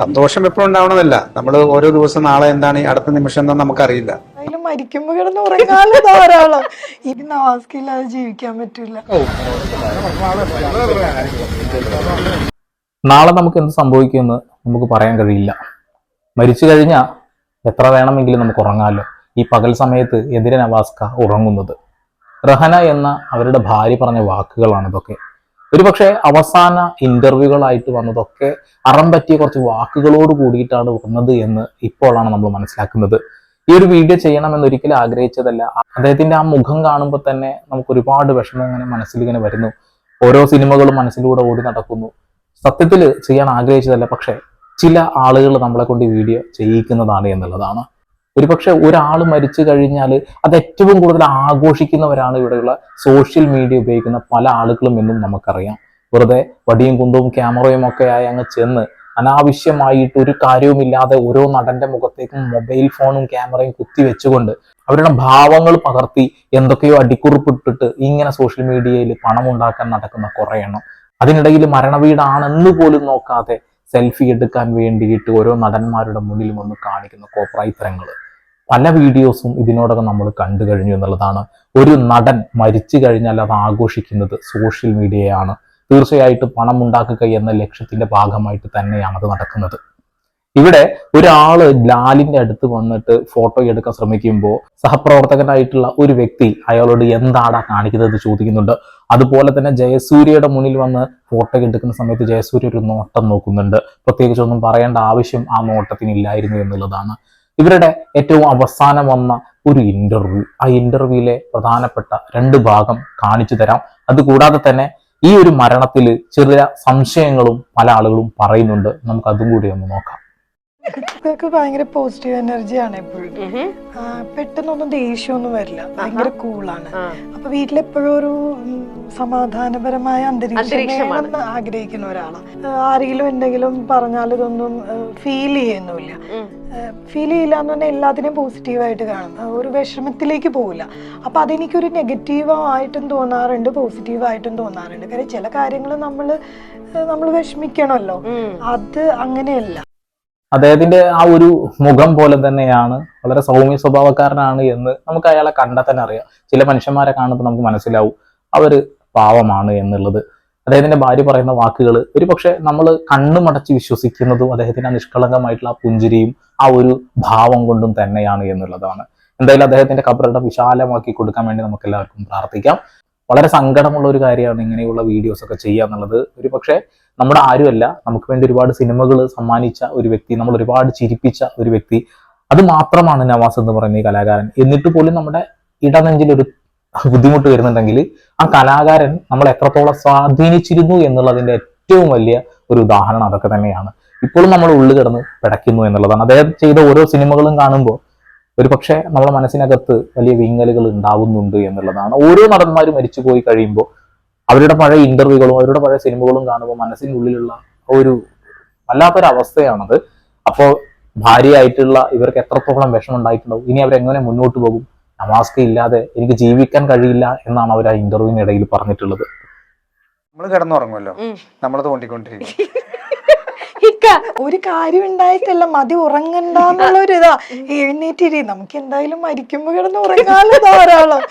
സന്തോഷം എപ്പോഴും ഉണ്ടാവണമെന്നല്ല നമ്മൾ ഓരോ ദിവസം നാളെ എന്താണ് ഈ അടുത്ത നിമിഷം എന്താ നമുക്കറിയില്ല. അതിലും മരിക്കുമ്പോ കിടന്ന് ഉറങ്ങാലോ ധാരാളം. ഇനി നവാസ്കില്ലാതെ ജീവിക്കാൻ പറ്റില്ല നാളെ നമുക്ക് എന്ത് സംഭവിക്കുമെന്ന് നമുക്ക് പറയാൻ കഴിയില്ല. മരിച്ചു കഴിഞ്ഞാൽ എത്ര വേണമെങ്കിലും നമുക്ക് ഉറങ്ങാമല്ലോ ഈ പകൽ സമയത്ത് എതിരെ നവാസ്ക ഉറങ്ങുന്നത്? റഹന എന്ന അവരുടെ ഭാര്യ പറഞ്ഞ വാക്കുകളാണ് ഇതൊക്കെ. ഒരുപക്ഷെ അവസാന ഇന്റർവ്യൂകളായിട്ട് വന്നതൊക്കെ അറം പറ്റിയ കുറച്ച് വാക്കുകളോട് കൂടിയിട്ടാണ് വന്നത് എന്ന് ഇപ്പോഴാണ് നമ്മൾ മനസ്സിലാക്കുന്നത്. ഈ ഒരു വീഡിയോ ചെയ്യണമെന്ന് ഒരിക്കലും ആഗ്രഹിച്ചതല്ല. അദ്ദേഹത്തിന്റെ ആ മുഖം കാണുമ്പോൾ തന്നെ നമുക്ക് ഒരുപാട് വിഷമം ഇങ്ങനെ മനസ്സിൽ ഇങ്ങനെ വരുന്നു. ഓരോ സിനിമകളും മനസ്സിലൂടെ ഓടി നടക്കുന്നു. സത്യത്തിൽ ചെയ്യാൻ ആഗ്രഹിച്ചതല്ല പക്ഷേ ചില ആളുകൾ നമ്മളെ കൊണ്ട് വീഡിയോ ചെയ്യിക്കുന്നതാണ് എന്നുള്ളതാണ്. ഒരുപക്ഷെ ഒരാൾ മരിച്ചു കഴിഞ്ഞാൽ അത് ഏറ്റവും കൂടുതൽ ആഘോഷിക്കുന്നവരാണ് ഇവിടെയുള്ള സോഷ്യൽ മീഡിയ ഉപയോഗിക്കുന്ന പല ആളുകളും എന്നും നമുക്കറിയാം. വെറുതെ വടിയും കുന്തവും ക്യാമറയും ഒക്കെ ആയി അങ്ങ് ചെന്ന് അനാവശ്യമായിട്ട് ഒരു കാര്യവുമില്ലാതെ ഓരോ നടന്റെ മുഖത്തേക്കും മൊബൈൽ ഫോണും ക്യാമറയും കുത്തി വെച്ചുകൊണ്ട് അവരുടെ ഭാവങ്ങൾ പകർത്തി എന്തൊക്കെയോ അടിക്കുറിപ്പിട്ടിട്ട് ഇങ്ങനെ സോഷ്യൽ മീഡിയയിൽ പണം ഉണ്ടാക്കാൻ നടക്കുന്ന കുറേ എണ്ണം. അതിനിടയിൽ മരണവീടാണെന്ന് പോലും നോക്കാതെ സെൽഫി എടുക്കാൻ വേണ്ടിയിട്ട് ഓരോ നടന്മാരുടെ മുന്നിൽ വന്ന് കാണിക്കുന്ന കോപ്രായിത്തരങ്ങൾ പല വീഡിയോസും ഇതിനോടകം നമ്മൾ കണ്ടു കഴിഞ്ഞു എന്നുള്ളതാണ്. ഒരു നടൻ മരിച്ചു കഴിഞ്ഞാൽ അത് ആഘോഷിക്കുന്നത് സോഷ്യൽ മീഡിയയാണ് തീർച്ചയായിട്ടും പണം ഉണ്ടാക്കുക എന്ന ലക്ഷ്യത്തിന്റെ ഭാഗമായിട്ട് തന്നെയാണ് അത് നടക്കുന്നത്. ഇവിടെ ഒരാൾ ലാലിന്റെ അടുത്ത് വന്നിട്ട് ഫോട്ടോ എടുക്കാൻ ശ്രമിക്കുമ്പോൾ സഹപ്രവർത്തകനായിട്ടുള്ള ഒരു വ്യക്തി അയാളോട് എന്താടാ കാണിക്കുന്നത് ചോദിക്കുന്നുണ്ട്. അതുപോലെ തന്നെ ജയസൂര്യയുടെ മുന്നിൽ വന്ന് ഫോട്ടോ എടുക്കുന്ന സമയത്ത് ജയസൂര്യ ഒരു നോട്ടം നോക്കുന്നുണ്ട്. പ്രത്യേകിച്ച് ഒന്നും പറയേണ്ട ആവശ്യം ആ നോട്ടത്തിന് ഇല്ലായിരുന്നു എന്നുള്ളതാണ്. ഇവരുടെ ഏറ്റവും അവസാനം വന്ന ഒരു ഇന്റർവ്യൂ ആ ഇന്റർവ്യൂയിലെ പ്രധാനപ്പെട്ട രണ്ട് ഭാഗം കാണിച്ചു തരാം. അതുകൂടാതെ തന്നെ ഈ ഒരു മരണത്തിൽ ചെറിയ സംശയങ്ങളും പല ആളുകളും പറയുന്നുണ്ട്. നമുക്ക് അതും കൂടി ഒന്ന് നോക്കാം. ഭയങ്കര പോസിറ്റീവ് എനർജിയാണ് എപ്പോഴും. ആ, പെട്ടെന്നൊന്നും ദേഷ്യമൊന്നും വരില്ല. ഭയങ്കര കൂളാണ് അപ്പൊ വീട്ടിലെപ്പോഴും ഒരു സമാധാനപരമായ അന്തരീക്ഷം. ആഗ്രഹിക്കുന്ന ഒരാളാണ് ആരെങ്കിലും എന്തെങ്കിലും പറഞ്ഞാൽ ഇതൊന്നും ഫീൽ ചെയ്യുന്നില്ല ഫീൽ ചെയ്യില്ല എന്ന് പറഞ്ഞാൽ എല്ലാത്തിനെയും പോസിറ്റീവായിട്ട് കാണും. ഒരു വിഷമത്തിലേക്ക് പോകില്ല അപ്പൊ അതെനിക്കൊരു നെഗറ്റീവായിട്ടും തോന്നാറുണ്ട് പോസിറ്റീവായിട്ടും തോന്നാറുണ്ട്. കാര്യം ചില കാര്യങ്ങൾ നമ്മൾ നമ്മൾ വിഷമിക്കണമല്ലോ. അത് അങ്ങനെയല്ല. അദ്ദേഹത്തിന്റെ ആ ഒരു മുഖം പോലെ തന്നെയാണ് വളരെ സൗമ്യ സ്വഭാവക്കാരനാണ് എന്ന് നമുക്ക് അയാളെ കണ്ടാൽ തന്നെ അറിയാം. ചില മനുഷ്യന്മാരെ കാണുമ്പോൾ നമുക്ക് മനസ്സിലാവും അവർ പാവമാണ് എന്നുള്ളത്. അദ്ദേഹത്തിന്റെ ഭാര്യ പറയുന്ന വാക്കുകൾ ഒരു പക്ഷെ നമ്മൾ കണ്ണുമടച്ച് വിശ്വസിക്കുന്നതും അദ്ദേഹത്തിന്റെ നിഷ്കളങ്കമായിട്ടുള്ള ആ പുഞ്ചിരിയും ആ ഒരു ഭാവം കൊണ്ടും തന്നെയാണ് എന്നുള്ളതാണ്. എന്തായാലും അദ്ദേഹത്തിന്റെ കബറിടം വിശാലമാക്കി കൊടുക്കാൻ വേണ്ടി നമുക്ക് എല്ലാവർക്കും പ്രാർത്ഥിക്കാം. വളരെ സങ്കടമുള്ള ഒരു കാര്യമാണ് ഇങ്ങനെയുള്ള വീഡിയോസ് ഒക്കെ ചെയ്യുക എന്നുള്ളത്. ഒരു പക്ഷേ നമ്മുടെ ആരുമല്ല. നമുക്ക് വേണ്ടി ഒരുപാട് സിനിമകൾ സമ്മാനിച്ച ഒരു വ്യക്തി നമ്മൾ ഒരുപാട് ചിരിപ്പിച്ച ഒരു വ്യക്തി. അത് മാത്രമാണ് നവാസ് എന്ന് പറയുന്ന ഈ കലാകാരൻ. എന്നിട്ട് പോലും നമ്മുടെ ഇടനെഞ്ചിൽ ഒരു ബുദ്ധിമുട്ട് വരുന്നുണ്ടെങ്കിൽ ആ കലാകാരൻ നമ്മൾ എത്രത്തോളം സ്വാധീനിച്ചിരുന്നു എന്നുള്ളതിന്റെ ഏറ്റവും വലിയ ഒരു ഉദാഹരണം അതൊക്കെ തന്നെയാണ്. ഇപ്പോഴും നമ്മൾ ഉള്ളിൽ കിടന്ന് പിടയ്ക്കുന്നു എന്നുള്ളതാണ്. അദ്ദേഹം ചെയ്ത ഓരോ സിനിമകളും കാണുമ്പോൾ ഒരു പക്ഷേ നമ്മുടെ മനസ്സിനകത്ത് വലിയ വിങ്ങലുകൾ ഉണ്ടാവുന്നുണ്ട് എന്നുള്ളതാണ്. ഓരോ നടന്മാരും മരിച്ചു പോയി കഴിയുമ്പോൾ അവരുടെ പഴയ ഇന്റർവ്യൂകളും അവരുടെ പഴയ സിനിമകളും കാണുമ്പോൾ മനസ്സിനുള്ളിലുള്ള ഉള്ളിലുള്ള ഒരു വല്ലാത്തൊരു അവസ്ഥയാണത് അപ്പോൾ ഭാര്യയായിട്ടുള്ള ഇവർക്ക് എത്രത്തോളം വിഷമം ഉണ്ടായിട്ടുണ്ടാവും ഇനി അവരെങ്ങനെ മുന്നോട്ട് പോകും? നമാസ്ക ഇല്ലാതെ എനിക്ക് ജീവിക്കാൻ കഴിയില്ല എന്നാണ് അവർ ആ ഇന്റർവ്യൂവിനിടയിൽ പറഞ്ഞിട്ടുള്ളത്. നമ്മൾ കിടന്നുറങ്ങുമല്ലോ. നമ്മളത് നമ്മൾ തോണ്ടിക്കൊണ്ടിരിക്കും. ഒരു കാര്യം ഉണ്ടായിട്ടല്ല. മതി ഉറങ്ങണ്ടെന്നുള്ള ഒരു ഇതാ. എഴുന്നേറ്റിരി. നമുക്ക് എന്തായാലും മരിക്കുമ്പോ കിടന്ന് ഉറങ്ങാലോ ധാരാളം.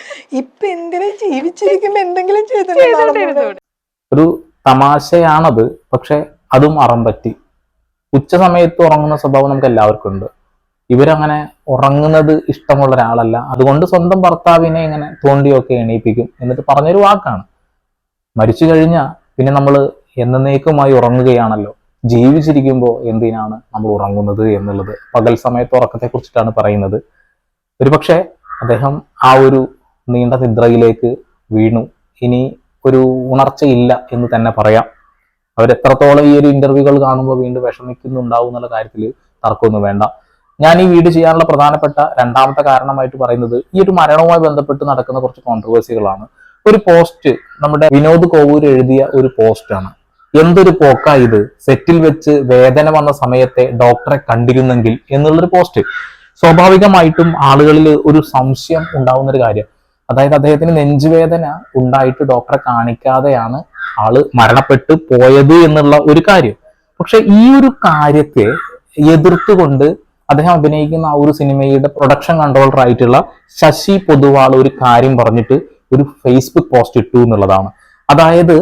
ഇപ്പൊ എന്തിനും ജീവിച്ചിരിക്കുമ്പോ എന്തെങ്കിലും ചെയ്തിട്ടുണ്ട്. ഒരു തമാശയാണത്. പക്ഷെ അതും അറം പറ്റി. ഉച്ച സമയത്ത് ഉറങ്ങുന്ന സ്വഭാവം നമുക്ക് എല്ലാവർക്കും ഉണ്ട്. ഇവരങ്ങനെ ഉറങ്ങുന്നത് ഇഷ്ടമുള്ള ഒരാളല്ല. അതുകൊണ്ട് സ്വന്തം ഭർത്താവിനെ ഇങ്ങനെ തോണ്ടിയൊക്കെ എണീപ്പിക്കും. എന്നിട്ട് പറഞ്ഞൊരു വാക്കാണ്. മരിച്ചു കഴിഞ്ഞാൽ പിന്നെ നമ്മൾ എന്നേക്കുമായി ഉറങ്ങുകയാണല്ലോ. ജീവിച്ചിരിക്കുമ്പോൾ എന്തിനാണ് നമ്മൾ ഉറങ്ങുന്നത് എന്നുള്ളത് പകൽ സമയത്ത് ഉറക്കത്തെ കുറിച്ചിട്ടാണ് പറയുന്നത്. ഒരുപക്ഷെ അദ്ദേഹം ആ ഒരു നീണ്ട നിദ്രയിലേക്ക് വീണു. ഇനി ഒരു ഉണർച്ചയില്ല എന്ന് തന്നെ പറയാം. അവരെത്രത്തോളം ഈ ഒരു ഇന്റർവ്യൂകൾ കാണുമ്പോൾ വീണ്ടും വിഷമിക്കുന്നുണ്ടാവും എന്നുള്ള കാര്യത്തിൽ തർക്കമൊന്നും വേണ്ട. ഞാൻ ഈ വീട് ചെയ്യാനുള്ള പ്രധാനപ്പെട്ട രണ്ടാമത്തെ കാരണമായിട്ട് പറയുന്നത് ഈ ഒരു മരണവുമായി ബന്ധപ്പെട്ട് നടക്കുന്ന കുറച്ച് കോൺട്രവേഴ്സികളാണ് ഒരു പോസ്റ്റ് നമ്മുടെ വിനോദ് കോവൂർ എഴുതിയ ഒരു പോസ്റ്റാണ് എന്തൊരു പോക്കാ ഇത്? സെറ്റിൽ വെച്ച് വേദന വന്ന സമയത്തെ ഡോക്ടറെ കണ്ടിരുന്നെങ്കിൽ എന്നുള്ളൊരു പോസ്റ്റ്. സ്വാഭാവികമായിട്ടും ആളുകളിൽ ഒരു സംശയം ഉണ്ടാവുന്ന ഒരു കാര്യം. അതായത് അദ്ദേഹത്തിന് നെഞ്ചുവേദന ഉണ്ടായിട്ട് ഡോക്ടറെ കാണിക്കാതെയാണ് ആൾ മരണപ്പെട്ടു പോയത് എന്നുള്ള ഒരു കാര്യം. പക്ഷെ ഈ ഒരു കാര്യത്തെ എതിർത്തുകൊണ്ട് അദ്ദേഹം അഭിനയിക്കുന്ന ആ ഒരു സിനിമയുടെ പ്രൊഡക്ഷൻ കൺട്രോളർ ആയിട്ടുള്ള ശശി പൊതുവാൾ ഒരു കാര്യം പറഞ്ഞിട്ട് ഒരു ഫേസ്ബുക്ക് പോസ്റ്റ് ഇട്ടു എന്നുള്ളതാണ്. അതായത്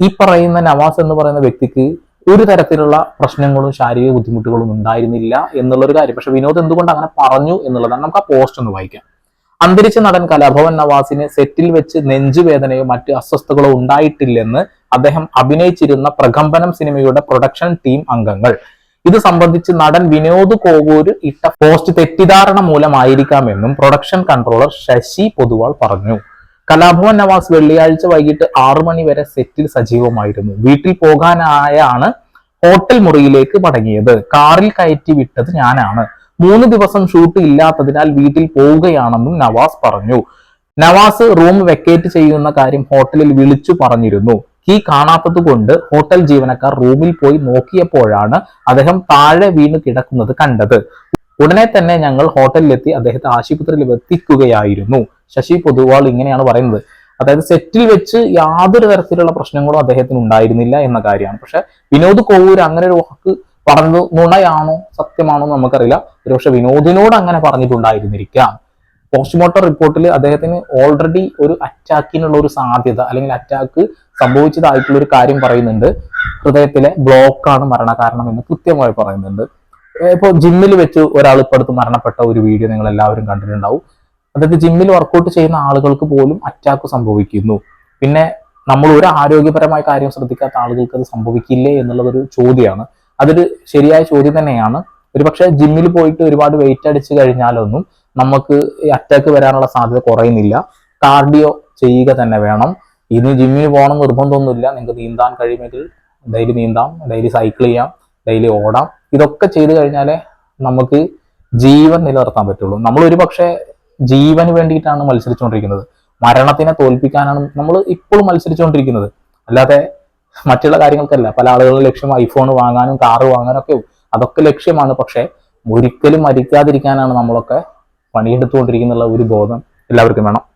ഈ പറയുന്ന നവാസ് എന്ന് പറയുന്ന വ്യക്തിക്ക് ഒരു തരത്തിലുള്ള പ്രശ്നങ്ങളും ശാരീരിക ബുദ്ധിമുട്ടുകളും ഉണ്ടായിരുന്നില്ല എന്നുള്ള ഒരു കാര്യം. പക്ഷെ വിനോദ് എന്തുകൊണ്ട് അങ്ങനെ പറഞ്ഞു എന്നുള്ളതാണ് നമുക്ക് ആ പോസ്റ്റ് ഒന്ന് വായിക്കാം. അന്തരിച്ച നടൻ കലാഭവൻ നവാസിന് സെറ്റിൽ വെച്ച് നെഞ്ചുവേദനയോ മറ്റ് അസ്വസ്ഥതകളോ ഉണ്ടായിട്ടില്ലെന്ന് അദ്ദേഹം അഭിനയിച്ചിരുന്ന പ്രകമ്പനം സിനിമയുടെ പ്രൊഡക്ഷൻ ടീം അംഗങ്ങൾ. ഇത് സംബന്ധിച്ച് നടൻ വിനോദ് കോവൂര് ഇട്ട പോസ്റ്റ് തെറ്റിദ്ധാരണ മൂലമായിരിക്കാമെന്നും പ്രൊഡക്ഷൻ കൺട്രോളർ ശശി പൊതുവാൾ പറഞ്ഞു. കലാഭവൻ നവാസ് വെള്ളിയാഴ്ച വൈകിട്ട് ആറു മണി വരെ സെറ്റിൽ സജീവമായിരുന്നു. വീട്ടിൽ പോകാനായാണ് ഹോട്ടൽ മുറിയിലേക്ക് മടങ്ങിയത്. കാറിൽ കയറ്റി വിട്ടത് ഞാനാണ്. മൂന്ന് ദിവസം ഷൂട്ട് ഇല്ലാത്തതിനാൽ വീട്ടിൽ പോവുകയാണെന്നും നവാസ് പറഞ്ഞു. നവാസ് റൂം വെക്കേറ്റ് ചെയ്യുന്ന കാര്യം ഹോട്ടലിൽ വിളിച്ചു പറഞ്ഞിരുന്നു. കീ കാണാത്തത് കൊണ്ട് ഹോട്ടൽ ജീവനക്കാർ റൂമിൽ പോയി നോക്കിയപ്പോഴാണ് അദ്ദേഹം താഴെ വീണ് കിടക്കുന്നത് കണ്ടത്. ഉടനെ തന്നെ ഞങ്ങൾ ഹോട്ടലിലെത്തി അദ്ദേഹത്തെ ആശുപത്രിയിൽ എത്തിക്കുകയായിരുന്നു ശശി പൊതുവാൾ ഇങ്ങനെയാണ് പറയുന്നത്. അതായത് സെറ്റിൽ വെച്ച് യാതൊരു തരത്തിലുള്ള പ്രശ്നങ്ങളും അദ്ദേഹത്തിന് ഉണ്ടായിരുന്നില്ല എന്ന കാര്യമാണ്. പക്ഷെ വിനോദ് കോവൂർ അങ്ങനെ ഒരു വാക്ക് പറഞ്ഞത് നുണയാണോ സത്യമാണോ എന്ന് നമുക്കറിയില്ല. ഒരുപക്ഷെ വിനോദിനോട് അങ്ങനെ പറഞ്ഞിട്ടുണ്ടായിരുന്നിരിക്കാം. പോസ്റ്റ്മോർട്ടം റിപ്പോർട്ടിൽ അദ്ദേഹത്തിന് ഓൾറെഡി ഒരു അറ്റാക്കിനുള്ള ഒരു സാധ്യത അല്ലെങ്കിൽ അറ്റാക്ക് സംഭവിച്ചതായിട്ടുള്ള ഒരു കാര്യം പറയുന്നുണ്ട്. ഹൃദയത്തിലെ ബ്ലോക്കാണ് മരണകാരണം എന്ന് കൃത്യമായി പറയുന്നുണ്ട്. ഇപ്പോൾ ജിമ്മിൽ വെച്ച് ഒരാൾ ഇപ്പൊ അടുത്ത് മരണപ്പെട്ട ഒരു വീഡിയോ നിങ്ങൾ എല്ലാവരും കണ്ടിട്ടുണ്ടാവും. അതായത് ജിമ്മിൽ വർക്കൗട്ട് ചെയ്യുന്ന ആളുകൾക്ക് പോലും അറ്റാക്ക് സംഭവിക്കുന്നു. പിന്നെ നമ്മൾ ഒരു ആരോഗ്യപരമായ കാര്യം ശ്രദ്ധിക്കാത്ത ആളുകൾക്ക് അത് സംഭവിക്കില്ലേ എന്നുള്ളതൊരു ചോദ്യമാണ്. അതൊരു ശരിയായ ചോദ്യം തന്നെയാണ്. ഒരുപക്ഷെ ജിമ്മിൽ പോയിട്ട് ഒരുപാട് വെയിറ്റ് അടിച്ചു കഴിഞ്ഞാലൊന്നും നമുക്ക് അറ്റാക്ക് വരാനുള്ള സാധ്യത കുറയുന്നില്ല. കാർഡിയോ ചെയ്യുക തന്നെ വേണം. ഇനി ജിമ്മിൽ പോകണം നിർബന്ധമൊന്നുമില്ല. നിങ്ങൾക്ക് നീന്താൻ കഴിയുമെങ്കിൽ ഡെയിലി നീന്താം ഡെയിലി സൈക്കിൾ ചെയ്യാം ഡെയിലി ഓടാം. ഇതൊക്കെ ചെയ്തു കഴിഞ്ഞാലേ നമുക്ക് ജീവൻ നിലനിർത്താൻ പറ്റുള്ളൂ. നമ്മൾ ഒരു പക്ഷേ ജീവന് വേണ്ടിയിട്ടാണ് മത്സരിച്ചുകൊണ്ടിരിക്കുന്നത്. മരണത്തിനെ തോൽപ്പിക്കാനാണ് നമ്മൾ ഇപ്പോഴും മത്സരിച്ചുകൊണ്ടിരിക്കുന്നത്. അല്ലാതെ മറ്റുള്ള കാര്യങ്ങൾക്കല്ല. പല ആളുകളുടെ ലക്ഷ്യം ഐഫോൺ വാങ്ങാനും കാറ് വാങ്ങാനും ഒക്കെ അതൊക്കെ ലക്ഷ്യമാണ്. പക്ഷേ ഒരിക്കലും മരിക്കാതിരിക്കാനാണ് നമ്മളൊക്കെ പണിയെടുത്തുകൊണ്ടിരിക്കുന്നുള്ള ഒരു ബോധം എല്ലാവർക്കും വേണം.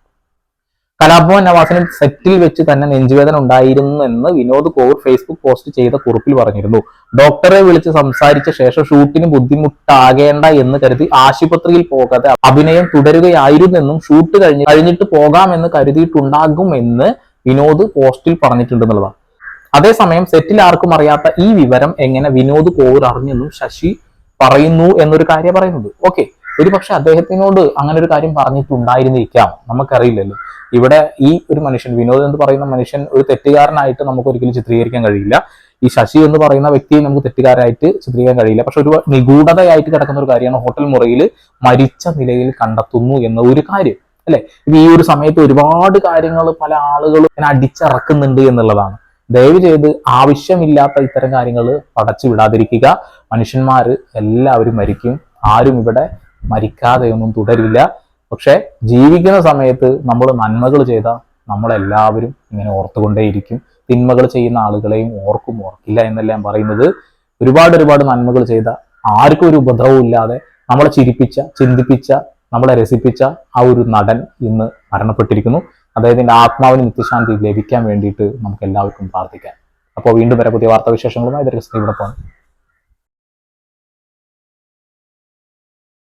കലാഭവൻ നവാസിന് സെറ്റിൽ വെച്ച് തന്നെ നെഞ്ചുവേദന ഉണ്ടായിരുന്നു എന്ന് വിനോദ് കോർ ഫേസ്ബുക്ക് പോസ്റ്റ് ചെയ്ത കുറിപ്പിൽ പറഞ്ഞിരുന്നു. ഡോക്ടറെ വിളിച്ച് സംസാരിച്ച ശേഷം ഷൂട്ടിന് ബുദ്ധിമുട്ടാകേണ്ട എന്ന് കരുതി ആശുപത്രിയിൽ പോകാതെ അഭിനയം തുടരുകയായിരുന്നെന്നും ഷൂട്ട് കഴിഞ്ഞ് കഴിഞ്ഞിട്ട് പോകാമെന്ന് കരുതിയിട്ടുണ്ടാകുമെന്ന് വിനോദ് പോസ്റ്റിൽ പറഞ്ഞിട്ടുണ്ടെന്നുള്ളതാണ് അതേസമയം സെറ്റിൽ ആർക്കും അറിയാത്ത ഈ വിവരം എങ്ങനെ വിനോദ് കോവൂർ അറിഞ്ഞെന്നും ശശി പറയുന്നു എന്നൊരു കാര്യം പറയുന്നത് ഓക്കെ ഒരു പക്ഷെ അദ്ദേഹത്തിനോട് അങ്ങനെ ഒരു കാര്യം പറഞ്ഞിട്ടുണ്ടായിരുന്നിരിക്കാം. നമുക്കറിയില്ലല്ലോ. ഇവിടെ ഈ ഒരു മനുഷ്യൻ വിനോദ് എന്ന് പറയുന്ന മനുഷ്യൻ ഒരു തെറ്റുകാരനായിട്ട് നമുക്ക് ഒരിക്കലും ചിത്രീകരിക്കാൻ കഴിയില്ല. ഈ ശശി എന്ന് പറയുന്ന വ്യക്തിയെ നമുക്ക് തെറ്റുകാരായിട്ട് ചിത്രീകരിക്കാൻ കഴിയില്ല. പക്ഷെ ഒരു നിഗൂഢതയായിട്ട് കിടക്കുന്ന ഒരു കാര്യമാണ് ഹോട്ടൽ മുറിയിൽ മരിച്ച നിലയിൽ കണ്ടെത്തുന്നു എന്ന ഒരു കാര്യം. അല്ലെ? ഈ ഒരു സമയത്ത് ഒരുപാട് കാര്യങ്ങൾ പല ആളുകളും ഇങ്ങനെ അടിച്ചിറക്കുന്നുണ്ട് എന്നുള്ളതാണ്. ദയവ് ചെയ്ത് ആവശ്യമില്ലാത്ത ഇത്തരം കാര്യങ്ങൾ പടച്ചു വിടാതിരിക്കുക. മനുഷ്യന്മാര് എല്ലാവരും മരിക്കും. ആരും ഇവിടെ മരിക്കാതെയൊന്നും തുടരില്ല. പക്ഷെ ജീവിക്കുന്ന സമയത്ത് നമ്മൾ നന്മകൾ ചെയ്ത നമ്മളെല്ലാവരും ഇങ്ങനെ ഓർത്തുകൊണ്ടേയിരിക്കും. തിന്മകൾ ചെയ്യുന്ന ആളുകളെയും ഓർക്കും ഓർക്കില്ല എന്നല്ല പറയുന്നത്. ഒരുപാട് ഒരുപാട് നന്മകൾ ചെയ്ത ആർക്കും ഒരു ഉപദ്രവവും ഇല്ലാതെ നമ്മളെ ചിരിപ്പിച്ച ചിന്തിപ്പിച്ച നമ്മളെ രസിപ്പിച്ച ആ ഒരു നടൻ ഇന്ന് മരണപ്പെട്ടിരിക്കുന്നു. അദ്ദേഹത്തിന്റെ ആത്മാവിന് നിത്യശാന്തി ലഭിക്കാൻ വേണ്ടിയിട്ട് നമുക്ക് എല്ലാവർക്കും പ്രാർത്ഥിക്കാം. അപ്പോൾ വീണ്ടും വരെ പുതിയ വാർത്താവിശേഷങ്ങളുമായി. ദർശനം ഇവിടെ പോകാം